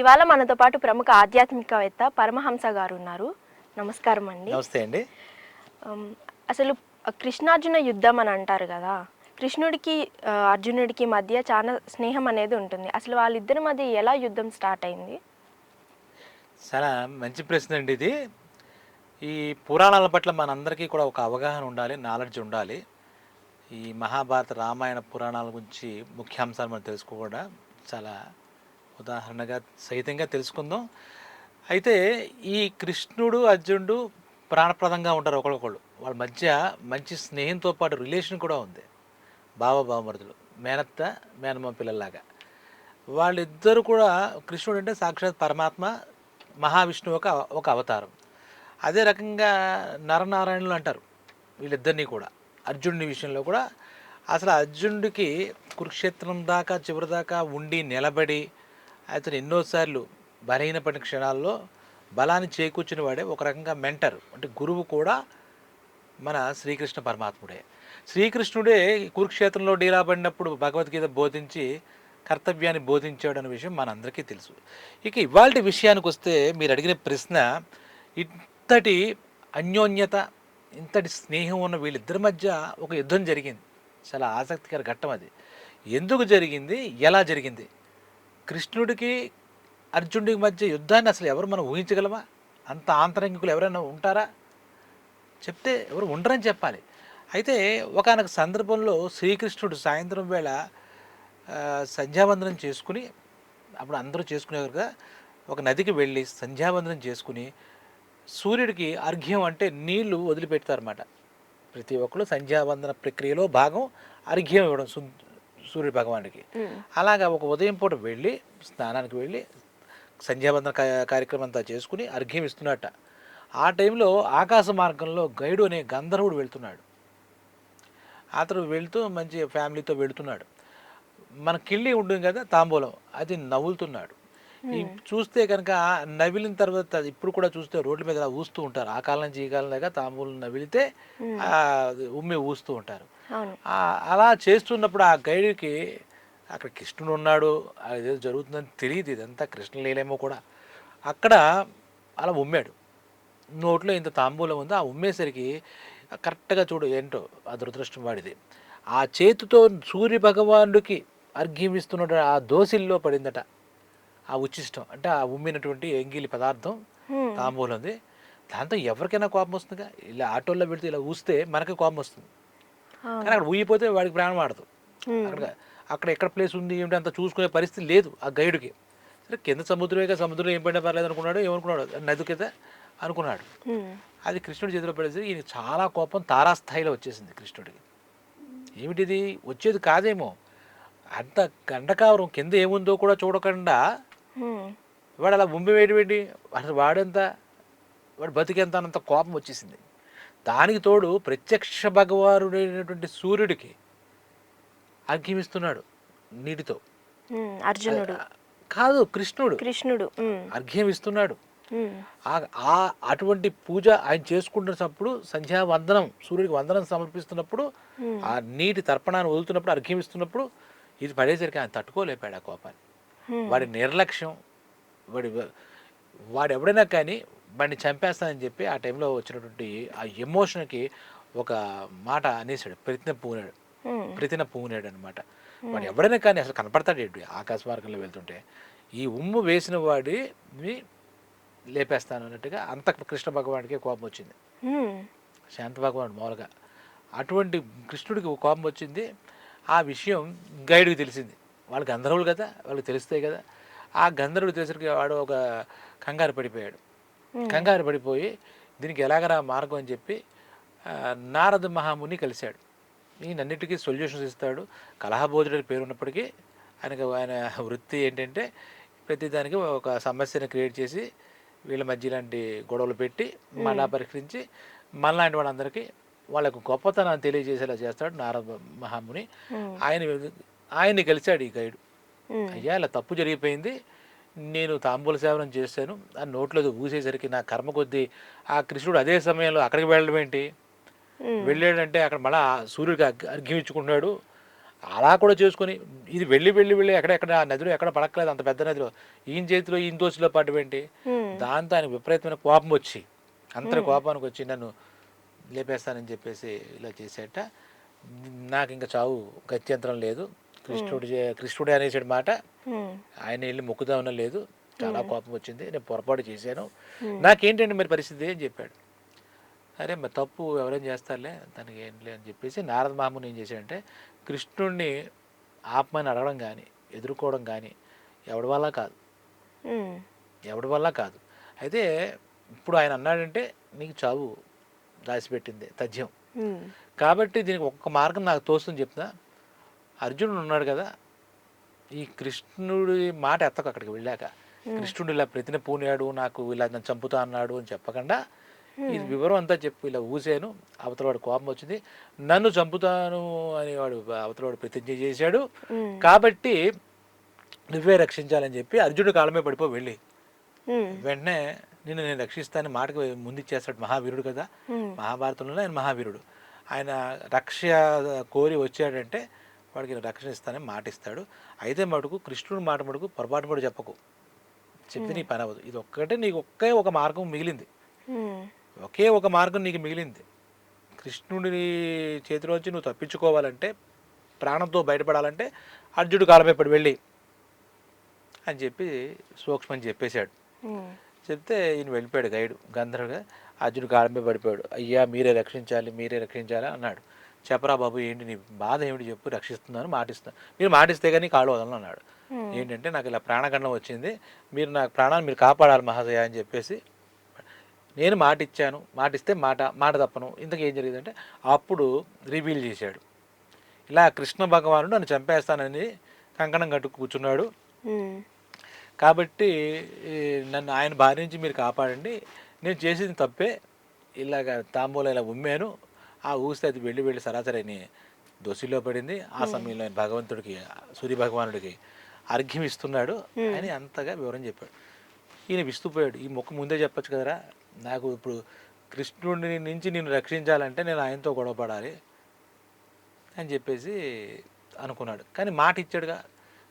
ఇవాళ మనతో పాటు ప్రముఖ ఆధ్యాత్మికవేత్త పరమహంస గారు ఉన్నారు నమస్కారం అండి. నమస్తే అండి. అసలు కృష్ణార్జున యుద్ధం అని అంటారు కదా కృష్ణుడికి అర్జునుడికి మధ్య చాలా స్నేహం అనేది ఉంటుంది. అసలు వాళ్ళిద్దరి మధ్య ఎలా యుద్ధం స్టార్ట్ అయింది? చాలా మంచి ప్రశ్న అండి ఇది. ఈ పురాణాల పట్ల మనందరికీ కూడా ఒక అవగాహన ఉండాలి నాలెడ్జ్ ఉండాలి. ఈ మహాభారత రామాయణ పురాణాల గురించి ముఖ్యాంశాలు మనం తెలుసుకోకుండా చాలా ఉదాహరణగా సహితంగా తెలుసుకుందాం. అయితే ఈ కృష్ణుడు అర్జునుడు ప్రాణప్రదంగా ఉంటారు ఒకరికొకళ్ళు వాళ్ళ మధ్య మంచి స్నేహంతో పాటు రిలేషన్ కూడా ఉంది. బావ బావమరుదులు మేనత్త మేనమ్మ పిల్లల్లాగా. వాళ్ళిద్దరు కూడా కృష్ణుడు అంటే సాక్షాత్ పరమాత్మ మహావిష్ణువు ఒక ఒక అవతారం. అదే రకంగా నరనారాయణులు అంటారు వీళ్ళిద్దరినీ కూడా. అర్జునుడి విషయంలో కూడా. అసలు అర్జునుడికి కురుక్షేత్రం దాకా చివరి దాకా ఉండి నిలబడి అతను ఎన్నోసార్లు బలహీనపడిన క్షణాల్లో బలాన్ని చేకూర్చిన వాడే ఒక రకంగా మెంటర్ అంటే గురువు కూడా మన శ్రీకృష్ణ పరమాత్ముడే. శ్రీకృష్ణుడే కురుక్షేత్రంలో డీలాబడినప్పుడు భగవద్గీత బోధించి కర్తవ్యాన్ని బోధించాడు అనే విషయం మనందరికీ తెలుసు. ఇక ఇవాళ విషయానికి వస్తే మీరు అడిగిన ప్రశ్న ఇంతటి అన్యోన్యత ఇంతటి స్నేహం ఉన్న వీళ్ళిద్దరి మధ్య ఒక యుద్ధం జరిగింది. చాలా ఆసక్తికర ఘట్టం అది. ఎందుకు జరిగింది? ఎలా జరిగింది? కృష్ణుడికి అర్జునుడికి మధ్య యుద్ధాన్ని అసలు ఎవరు మనం ఊహించగలమా? అంత ఆంతరంగికులు ఎవరైనా ఉంటారా? చెప్తే ఎవరు ఉండరని చెప్పాలి. అయితే ఒకనొక సందర్భంలో శ్రీకృష్ణుడు సాయంత్రం వేళ సంధ్యావందనం చేసుకుని అప్పుడు అందరూ చేసుకునేవారుగా ఒక నదికి వెళ్ళి సంధ్యావందనం చేసుకుని సూర్యుడికి అర్ఘ్యం అంటే నీళ్ళు వదిలిపెడతారన్నమాట. ప్రతి ఒక్కరు సంధ్యావందన ప్రక్రియలో భాగం అర్ఘ్యం ఇవ్వడం సు- సూర్యుడి భగవానుడికి. అలాగా ఒక ఉదయం పూట వెళ్ళి స్నానానికి వెళ్ళి సంధ్యావందన కా- కార్యక్రమం అంతా చేసుకుని అర్ఘ్యం ఇస్తున్నట్ట. ఆ టైంలో ఆకాశ మార్గంలో గైడు అనే గంధర్వుడు వెళ్తున్నాడు. అతను వెళ్తూ మంచి ఫ్యామిలీతో వెళ్తున్నాడు. మన కిళ్ళి ఉంటుంది కదా తాంబూలం అది నవ్వులుతున్నాడు. ఈ చూస్తే కనుక నవిలిన తర్వాత ఇప్పుడు కూడా చూస్తే రోడ్ల మీద ఊస్తూ ఉంటారు. ఆ కాలం నుంచి ఈ కాలం దాకా తాంబూలం నవిలితే ఉమ్మి ఊస్తూ ఉంటారు. అలా చేస్తున్నప్పుడు ఆ గైడ్కి అక్కడ కృష్ణుడు ఉన్నాడు అదేదో జరుగుతుందని తెలియదు ఇదంతా కృష్ణ లేలేమో కూడా. అక్కడ అలా ఉమ్మాడు. నోట్లో ఇంత తాంబూలం ఉంది ఆ ఉమ్మేసరికి కరెక్ట్గా చూడు ఏంటో ఆ దురదృష్టం వాడిది. ఆ చేతితో సూర్య భగవానుడికి అర్ఘ్యం ఇస్తున్న ఆ దోసిల్లో పడిందట. ఆ ఉచ్చిష్టం అంటే ఆ ఉమ్మినటువంటి ఎంగిలి పదార్థం. తాంబూలం ఉంది. దాంతో ఎవరికైనా కోపం వస్తుందిగా? ఇలా ఆటోల్లో పెడితే ఇలా ఊస్తే మనకి కోపం వస్తుంది. కానీ అక్కడ ఊగిపోతే వాడికి ప్రాణం ఆడదు. అక్కడ అక్కడ ఎక్కడ ప్లేస్ ఉంది ఏమిటి అంత చూసుకునే పరిస్థితి లేదు ఆ గైడ్కి. సరే కింద సముద్రమే సముద్రం ఏం పడినా పర్లేదు అనుకున్నాడు ఏమనుకున్నాడు? నది కింద అనుకున్నాడు. అది కృష్ణుడి చేతిలో పడేసరికి ఈయన చాలా కోపం తారాస్థాయిలో వచ్చేసింది కృష్ణుడికి. ఏమిటిది? వచ్చేది కాదేమో. అంత గండకావరం కింద ఏముందో కూడా చూడకుండా. వాడు అలా ముంబై వేయడం అసలు వాడెంత? వాడు బతికెంత అన్నంత కోపం వచ్చేసింది. దానికి తోడు ప్రత్యక్ష భగవానుడైనటువంటి సూర్యుడికి అర్ఘ్యమిస్తున్నాడు నీటితో. అర్జునుడు కాదు కృష్ణుడు కృష్ణుడు. అర్ఘ్యం ఇస్తున్నాడు. ఆ- అటువంటి పూజ ఆయన చేసుకుంటున్నప్పుడు సంధ్యా వందనం సూర్యుడికి వందనం సమర్పిస్తున్నప్పుడు. ఆ నీటి తర్పణాన్ని వదులుతున్నప్పుడు అర్ఘ్యం ఇస్తున్నప్పుడు ఇది పడేసరికి ఆయన తట్టుకోలేపాడు ఆ కోపాన్ని. వాడి నిర్లక్ష్యం వాడి వాడు ఎవడైనా కానీ వాడిని చంపేస్తానని చెప్పి ఆ టైంలో వచ్చినటువంటి ఆ ఎమోషన్కి ఒక మాట అనేసాడు ప్రతిన పూనాడు. ప్రతిన పూనాడు అనమాట వాడు ఎవడైనా కానీ అసలు కనపడతాడు ఆకాశ మార్గంలో వెళ్తుంటే ఈ ఉమ్ము వేసిన వాడిని లేపేస్తాను అన్నట్టుగా అంత కృష్ణ భగవానికి కోపం వచ్చింది. శాంత భగవానుడు మామూలుగా. అటువంటి కృష్ణుడికి కోపం వచ్చింది. ఆ విషయం గైడ్కి తెలిసింది. వాళ్ళు గంధర్వులు కదా? వాళ్ళకి తెలుస్తాయి కదా? ఆ గంధర్వుడు తెలిసరికి వాడు ఒక కంగారు పడిపోయాడు. కంగారు పడిపోయి దీనికి ఎలాగరా మార్గం అని చెప్పి నారద మహాముని కలిశాడు. ఈయనన్నిటికీ సొల్యూషన్స్ ఇస్తాడు. కలహబోధుడి పేరు ఉన్నప్పటికీ ఆయనకు ఆయన వృత్తి ఏంటంటే ప్రతిదానికి ఒక సమస్యను క్రియేట్ చేసి వీళ్ళ మధ్య ఇలాంటి గొడవలు పెట్టి మళ్ళా పరిష్కరించి మనలాంటి వాళ్ళందరికీ వాళ్ళకు గొప్పతనాన్ని తెలియజేసేలా చేస్తాడు నారద మహాముని. హ్మ్. ఆయన ఆయన్ని కలిశాడు ఈ గైడు. అయ్యా ఇలా తప్పు జరిగిపోయింది. నేను తాంబూల సేవనం చేశాను. ఆ నోట్లో ఊసేసరికి నా కర్మ కొద్దీ ఆ కృష్ణుడు అదే సమయంలో అక్కడికి వెళ్ళడం ఏంటి. వెళ్ళాడంటే అక్కడ మళ్ళా సూర్యుడికి అర్ఘ- అర్ఘ్యం ఇచ్చుకుంటున్నాడు అలా కూడా చేసుకొని ఇది వెళ్ళి వెళ్ళి వెళ్ళి ఎక్కడ ఎక్కడ ఆ నదిలో ఎక్కడ పడక్కలేదు అంత పెద్ద నదిలో. ఈయన చేతిలో ఈయన దోశలో పడ్డవేంటి హ్మ్. దాంతో ఆయన విపరీతమైన కోపం వచ్చి అంతటి కోపానికి వచ్చి నన్ను లేపేస్తానని చెప్పేసి ఇలా చేసేట. నాకు ఇంకా చావు గత్యంతరం లేదు. కృష్ణుడు కృష్ణుడే అనేసాడు మాట. ఆయన వెళ్ళి మొక్కుదామన లేదు. చాలా కోపం వచ్చింది. నేను పొరపాటు చేశాను. నాకేంటండి మరి పరిస్థితి అని చెప్పాడు. అరే మరి తప్పు ఎవరేం చేస్తారులే? తనకి ఏం లే అని చెప్పేసి నారద మహాముని ఏం చేశాడంటే కృష్ణుడిని ఆపమని అడగడం కానీ ఎదుర్కోవడం కానీ ఎవడి వల్ల కాదు. హ్మ్. ఎవడి వల్ల కాదు. అయితే ఇప్పుడు ఆయన అన్నాడంటే నీకు చావు రాసిపెట్టింది తథ్యం. కాబట్టి దీనికి ఒక్క మార్గం నాకు తోస్తుంది చెప్తున్నా. అర్జునుడు ఉన్నాడు కదా ఈ కృష్ణుడి మాట ఎత్తకు అక్కడికి వెళ్ళాక. కృష్ణుడు ఇలా ప్రతిన పూనాడు నాకు ఇలా నన్ను చంపుతా అన్నాడు అని చెప్పకుండా ఈ వివరం అంతా చెప్పు ఇలా ఊసాను. అవతలవాడు కోపం వచ్చింది. నన్ను చంపుతాను అని వాడు అవతలవాడు ప్రతిజ్ఞ చేశాడు. కాబట్టి నువ్వే రక్షించాలని చెప్పి అర్జునుడు కాలమే పడిపో వెళ్ళి. వెంటనే నిన్ను నేను రక్షిస్తాను మాటకు ముందిచ్చేస్తాడు మహావీరుడు కదా. మహాభారతంలో ఆయన మహావీరుడు. ఆయన రక్ష కోరి వచ్చాడంటే వాడికి రక్షణ ఇస్తానని మాట ఇస్తాడు అయితే మటుకు కృష్ణుడు మాట మటుకు పొరపాటు కూడా చెప్పకు. చెప్తే నీ పని అవ్వదు. ఇది ఒక్కటే నీకు ఒకే ఒక మార్గం మిగిలింది. ఒకే ఒక మార్గం నీకు మిగిలింది. కృష్ణుడి చేతిలోంచి నువ్వు తప్పించుకోవాలంటే ప్రాణంతో బయటపడాలంటే అర్జునుడు కాలమే పడి వెళ్ళి అని చెప్పి సూక్ష్మని చెప్పేశాడు. చెప్తే ఈయన వెళ్ళిపోయాడు గైడు. గంధర్వుగా అర్జునుడు కాలమే పడిపోయాడు. అయ్యా మీరే రక్షించాలి మీరే రక్షించాలి అన్నాడు. చెప్పరా బాబు ఏంటి నీ బాధ ఏమిటి చెప్పు రక్షిస్తున్నాను మాటిస్తాను మీరు మాటిస్తే కానీ కాళ్ళు వదలను అన్నాడు. ఏంటంటే నాకు ఇలా ప్రాణగండం వచ్చింది. మీరు నాకు ప్రాణాన్ని మీరు కాపాడాలి మహాదయ అని చెప్పేసి నేను మాట ఇచ్చాను మాట ఇస్తే మాట మాట తప్పను. ఇంతకు ఏం జరిగిందంటే అప్పుడు రివీల్ చేశాడు. ఇలా కృష్ణ భగవానుడు నన్ను చంపేస్తానని కంకణం కట్టు కూర్చున్నాడు. కాబట్టి నన్ను ఆయన భార్య నుంచి మీరు కాపాడండి. నేను చేసింది తప్పే. ఇలాగ తాంబూలం ఇలా ఉమ్మాను. ఆ ఊస్తే అది వెళ్ళి వెళ్ళి సరాసరి దోషిలో పడింది. ఆ సమయంలో ఆయన భగవంతుడికి సూర్య భగవానుడికి అర్ఘ్యం ఇస్తున్నాడు అని అంతగా వివరం చెప్పాడు. ఈయన విస్తుపోయాడు ఈ మొక్క ముందే చెప్పొచ్చు కదరా? నాకు ఇప్పుడు కృష్ణుడి నుంచి నేను రక్షించాలంటే నేను ఆయనతో గొడవ పడాలి అని చెప్పేసి అనుకున్నాడు. కానీ మాట ఇచ్చాడుగా.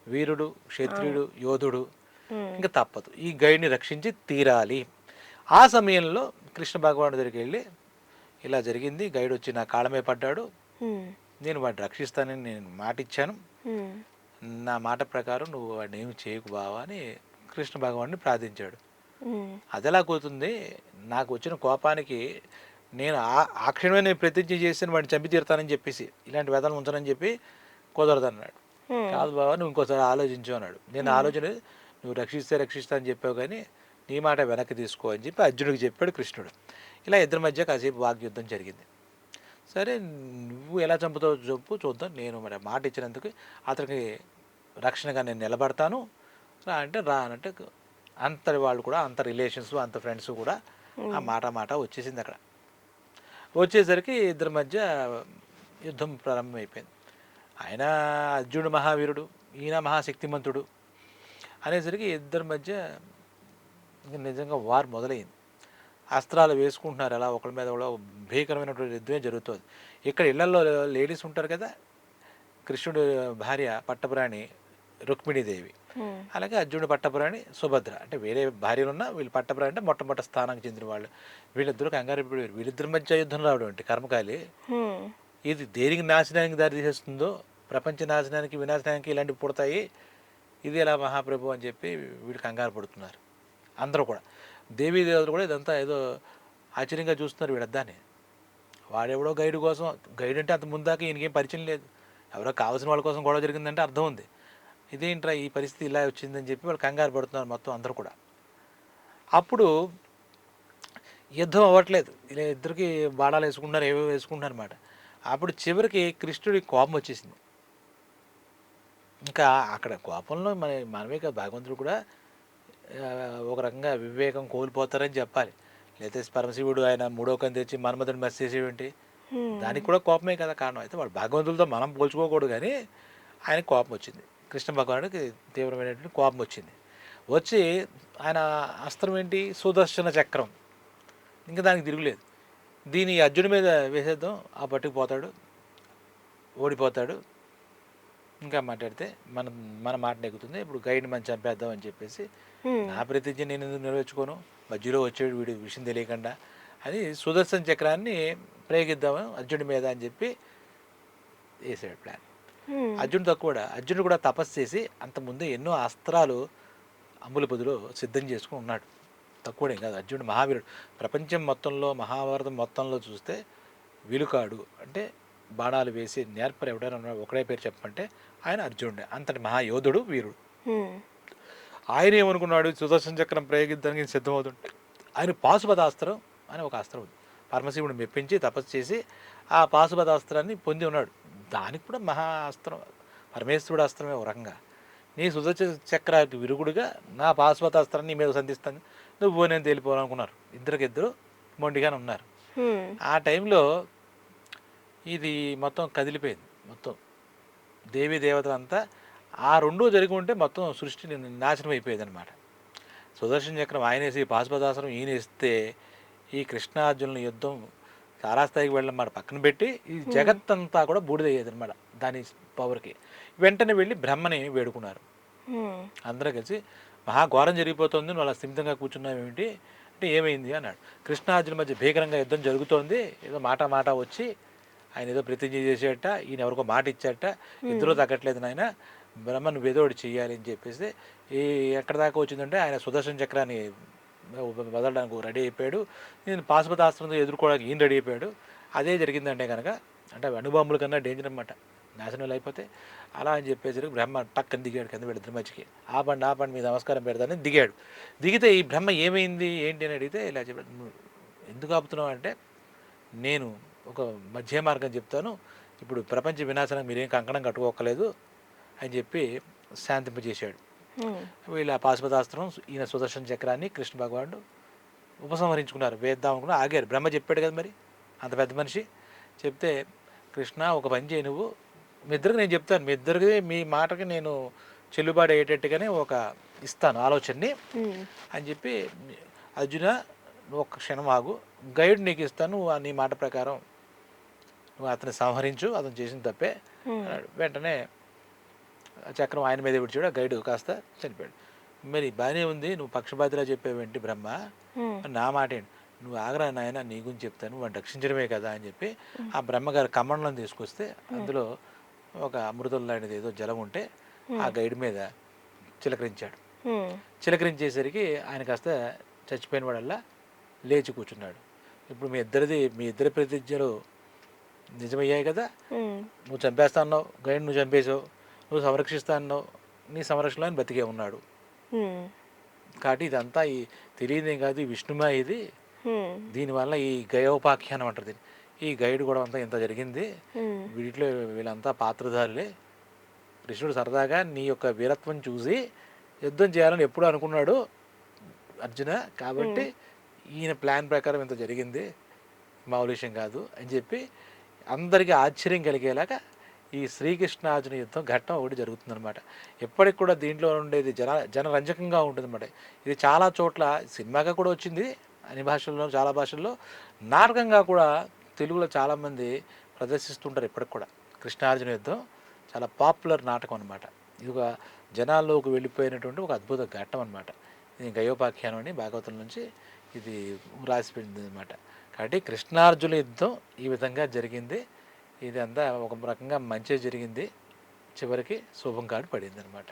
వీరుడు క్షత్రియుడు యోధుడు. ఇంకా తప్పదు. ఈ గైడ్ని రక్షించి తీరాలి. ఆ సమయంలో కృష్ణ భగవానుడి దగ్గరికి వెళ్ళి ఇలా జరిగింది గైడ్ వచ్చి నా కాళ్ళమే పడ్డాడు. నేను వాడిని రక్షిస్తానని నేను మాట ఇచ్చాను. నా మాట ప్రకారం నువ్వు వాడిని ఏమి చేయకు బావా అని కృష్ణ భగవాన్ని ప్రార్థించాడు. అది ఎలా కూతుంది నాకు వచ్చిన కోపానికి నేను ఆ క్షణమే నేను ప్రతిజ్ఞ చేసి వాడిని చంపి తీరుతానని చెప్పేసి ఇలాంటి వేదాలు ఉంచానని చెప్పి కుదరదు అన్నాడు. కాదు బాబా నువ్వు ఇంకోసారి ఆలోచించు అన్నాడు నేను ఆలోచన నువ్వు రక్షిస్తే రక్షిస్తా అని చెప్పావు కానీ నీ మాట వెనక్కి తీసుకో అని చెప్పి అర్జునుడికి చెప్పాడు కృష్ణుడు ఇలా ఇద్దరి మధ్య కాసేపు వాగ్యుద్ధం జరిగింది. సరే నువ్వు ఎలా చంపుతావు చెప్పు చూద్దాం. నేను మరి మాట ఇచ్చినందుకు అతనికి రక్షణగా నేను నిలబడతాను. రా అంటే రా అంటే అంత వాళ్ళు కూడా అంత రిలేషన్స్ అంత ఫ్రెండ్స్ కూడా ఆ మాట మాట వచ్చేసింది అక్కడ. వచ్చేసరికి ఇద్దరి మధ్య యుద్ధం ప్రారంభమైపోయింది. ఆయన అర్జునుడు మహావీరుడు ఈయన మహాశక్తిమంతుడు అనేసరికి ఇద్దరి మధ్య నిజంగా వార్ మొదలైంది. అస్త్రాలు వేసుకుంటున్నారు. అలా ఒకరి మీద కూడా భీకరమైనటువంటి యుద్ధమే జరుగుతుంది. ఇక్కడ ఇళ్ళలో లేడీస్ ఉంటారు కదా కృష్ణుడి భార్య పట్టపురాణి రుక్మిణీదేవి. అలాగే అర్జునుడు పట్టపురాణి సుభద్ర. అంటే వేరే భార్యలు ఉన్నా వీళ్ళు పట్టపురాణి అంటే మొట్టమొదటి స్థానానికి చెందిన వాళ్ళు. వీళ్ళిద్దరూ కంగారు వీళ్ళిద్దరి మధ్య యుద్ధం రావడం అంటే కర్మకాలి. ఇది దేనికి నాశనానికి దారి తీసేస్తుందో ప్రపంచ నాశనానికి వినాశనానికి ఇలాంటివి పుడతాయి. ఇది ఎలా మహాప్రభు అని చెప్పి వీడు కంగారు పడుతున్నారు. అందరూ కూడా. దేవీ దేవతలు కూడా ఇదంతా ఏదో ఆశ్చర్యంగా చూస్తున్నారు వీడద్దాన్ని వాడెవడో గైడ్ కోసం గైడ్ అంటే అంత ముందాక ఈయనకేం పరిచయం లేదు. ఎవరో కావాల్సిన వాళ్ళ కోసం గొడవ జరిగిందంటే అర్థం ఉంది. ఇదేంట్రా ఈ పరిస్థితి ఇలా వచ్చిందని చెప్పి వాళ్ళు కంగారు పడుతున్నారు మొత్తం అందరూ కూడా. అప్పుడు యుద్ధం అవ్వట్లేదు. ఇలా ఇద్దరికి బాణాలు వేసుకుంటున్నారు ఏవో వేసుకుంటున్నారు అనమాట అప్పుడు చివరికి కృష్ణుడి కోపం వచ్చేసింది. ఇంకా అక్కడ కోపంలో మన మనమే కదా భగవంతుడు కూడా ఒక రకంగా వివేకం కోల్పోతారని చెప్పాలి. లేకపోతే పరమశివుడు ఆయన మూడో కని తెచ్చి మన్మధుడిని మెస్ చేసేవేంటి. దానికి కూడా కోపమే కదా కారణం. అయితే వాడు భగవంతులతో మనం పోల్చుకోకూడదు కానీ ఆయనకు కోపం వచ్చింది. కృష్ణ భగవానుడికి తీవ్రమైనటువంటి కోపం వచ్చింది. వచ్చి ఆయన అస్త్రం ఏంటి? సుదర్శన చక్రం. ఇంకా దానికి తిరుగులేదు. దీని అర్జుని మీద వేసేద్దాం. ఆ పట్టుకు పోతాడు. ఓడిపోతాడు. ఇంకా మాట్లాడితే మన మన మాట నెగ్గుతుంది. ఇప్పుడు గైడ్ మంచి చంపేద్దాం అని చెప్పేసి. నా ప్రతిజ్ఞ నేను ఎందుకు నెరవేర్చుకోను? మధ్యలో వచ్చేడు వీడి విషయం తెలియకుండా. అని సుదర్శన చక్రాన్ని ప్రయోగిద్దాము అర్జునుడి మీద అని చెప్పి వేసాడు ప్లాన్. అర్జునుడితో కూడా అర్జునుడు కూడా తపస్సు చేసి అంతకుముందే ఎన్నో అస్త్రాలు అమ్ముల పొదిలో సిద్ధం చేసుకుని ఉన్నాడు. తక్కువడేం కాదు. అర్జునుడు మహావీరుడు. ప్రపంచం మొత్తంలో మహాభారతం మొత్తంలో చూస్తే విలుకాడు. అంటే బాణాలు వేసి నేర్పరు ఎవడైనా ఉన్నాడు ఒకడే పేరు చెప్పమంటే ఆయన అర్జునుడే. అంతటి మహాయోధుడు వీరుడు. ఆయన ఏమనుకున్నాడు? సుదర్శన చక్రం ప్రయోగిద్దానికి సిద్ధమవుతుంటే. ఆయన పాశుపతాస్త్రం అని ఒక అస్త్రం ఉంది. పరమశివుడు మెప్పించి తపస్సు చేసి ఆ పాశుపతాస్త్రాన్ని పొంది ఉన్నాడు. దానికి కూడా మహా అస్త్రం. పరమేశ్వరుడు అస్త్రమే ఒక రకంగా. నీ సుదర్శన చక్రానికి విరుగుడుగా నా పాశుపతాస్త్రాన్ని నీ మీద సంధిస్తాను. నువ్వు నేను తేలిపోవాలనుకున్నారు. ఇద్దరికిద్దరు మొండిగానే ఉన్నారు. ఆ టైంలో ఇది మొత్తం కదిలిపోయింది. మొత్తం దేవీ దేవతలంతా ఆ రెండు జరిగి ఉంటే మొత్తం సృష్టి నాశనం అయిపోయేది అనమాట సుదర్శన చక్రం ఆయన వేసి పాశుపదాసనం ఈయన ఇస్తే ఈ కృష్ణార్జునుల యుద్ధం తారాస్థాయికి వెళ్ళడం మాట పక్కన పెట్టి ఈ జగత్తంతా కూడా బూడిదయ్యేది అనమాట దాని పవర్కి. వెంటనే వెళ్ళి బ్రహ్మని వేడుకున్నారు. అందరూ కలిసి మహాఘోరం జరిగిపోతుంది అలా స్థిమితంగా కూర్చున్నావు ఏమిటి? అంటే ఏమైంది? అన్నాడు. కృష్ణార్జున మధ్య భీకరంగా యుద్ధం జరుగుతోంది. ఏదో మాట మాట వచ్చి ఆయన ఏదో ప్రతిజ్ఞ చేసేట ఈయన ఎవరికో మాట ఇచ్చాట ఇద్దరు తగ్గట్లేదు నాయన బ్రహ్మ నువ్వు ఏదో ఒకటి చెయ్యాలి అని చెప్పేసి ఈ ఎక్కడ దాకా వచ్చిందంటే ఆయన సుదర్శన చక్రాన్ని వదలడానికి రెడీ అయిపోయాడు. నేను పాశుపతాస్త్రంతో ఎదుర్కోవడానికి ఈయన రెడీ అయిపోయాడు. అదే జరిగిందంటే కనుక అంటే అణుబాంబుల కన్నా డేంజర్ అనమాట నాశనం అయిపోతే అలా అని చెప్పేసరికి బ్రహ్మ టక్కని దిగాడు కింద వీళ్ళిద్దరి మధ్యకి ఆపండి ఆపండి మీ నమస్కారం పెడతానని దిగాడు. దిగితే ఈ బ్రహ్మ ఏమైంది ఏంటి అని అడిగితే ఇలా చెప్పాడు. "నువ్వు ఎందుకు ఆపుతున్నావు అంటే నేను ఒక మధ్య మార్గం చెప్తాను. ఇప్పుడు ప్రపంచ వినాశనం మీరేం కంకణం కట్టుకోకలేదు అని చెప్పి శాంతింపజేశాడు. వీళ్ళ పాశుపతాస్త్రం ఈయన సుదర్శన చక్రాన్ని కృష్ణ భగవానుడు ఉపసంహరించుకున్నారు. వేద్దాం అనుకున్నా ఆగారు. బ్రహ్మ చెప్పాడు కదా మరి అంత పెద్ద మనిషి. చెప్తే కృష్ణ ఒక పని చేయి నువ్వు. మీ ఇద్దరికి నేను చెప్తాను. మీ ఇద్దరికి మీ మాటకి నేను చెల్లుబాటు అయ్యేటట్టుగానే ఒక ఇస్తాను ఆలోచనని. అని చెప్పి అర్జున నువ్వు ఒక్క క్షణం ఆగు. గైడ్ నీకు ఇస్తాను నీ మాట ప్రకారం నువ్వు అతన్ని సంహరించు అతను చేసిన తప్పే. అన్నాడు. వెంటనే చక్రం ఆయన మీద విడిచాడు ఆ గైడ్ కాస్త చనిపోయాడు. మరి బాగానే ఉంది నువ్వు పక్షపాతిలా చెప్పేవేంటి బ్రహ్మ? నా మాట ఏంటి? నువ్వు ఆగరా నాయన నీ గురించి చెప్తాను వాడిని రక్షించడమే కదా అని చెప్పి ఆ బ్రహ్మగారి కమండలం తీసుకొస్తే అందులో ఒక అమృతం లాంటిది ఏదో జలం ఉంటే ఆ గైడ్ మీద చిలకరించాడు. చిలకరించేసరికి ఆయన కాస్త చచ్చిపోయిన వాడల్లా లేచి కూర్చున్నాడు. ఇప్పుడు మీ ఇద్దరిది మీ ఇద్దరి ప్రతిజ్ఞలు నిజమయ్యాయి కదా. నువ్వు చంపేస్తా అన్నావు గైడ్ నువ్వు చంపేశావు నువ్వు సంరక్షిస్తా అన్నావు నీ సంరక్షణలో ఆయన బతికే ఉన్నాడు. కాబట్టి ఇదంతా ఈ తెలియదేం కాదు ఈ విష్ణుమా ఇది. దీనివల్ల ఈ గయోపాఖ్యానం అంటారు దీన్ని. ఈ గైడ్ కూడా అంతా ఇంత జరిగింది. వీటిలో వీళ్ళంతా పాత్రధారులే. కృష్ణుడు సరదాగా నీ యొక్క వీరత్వం చూసి యుద్ధం చేయాలని ఎప్పుడు అనుకున్నాడు అర్జున. కాబట్టి ఈయన ప్లాన్ ప్రకారం ఇంత జరిగింది. విషయం కాదు అని చెప్పి అందరికీ ఆశ్చర్యం కలిగేలాగా ఈ శ్రీకృష్ణార్జున యుద్ధం ఘట్టం ఒకటి జరుగుతుందనమాట ఎప్పటికి కూడా దీంట్లో ఉండేది జన జనరంజకంగా ఉంటుందన్నమాట. ఇది చాలా చోట్ల సినిమాగా కూడా వచ్చింది అన్ని భాషల్లో చాలా భాషల్లో. నాటకంగా కూడా తెలుగులో చాలామంది ప్రదర్శిస్తుంటారు ఇప్పటికి కూడా. కృష్ణార్జున యుద్ధం చాలా పాపులర్ నాటకం అనమాట ఇది ఒక జనాల్లోకి వెళ్ళిపోయినటువంటి ఒక అద్భుత ఘట్టం అనమాట ఇది గయోపాఖ్యానం అని భాగవతం నుంచి ఇది రాసిపోయింది అనమాట కాబట్టి కృష్ణార్జున యుద్ధం ఈ విధంగా జరిగింది. ఇది అంతా ఒక రకంగా మంచి జరిగింది. చివరికి శుభం కాడు పడింది అనమాట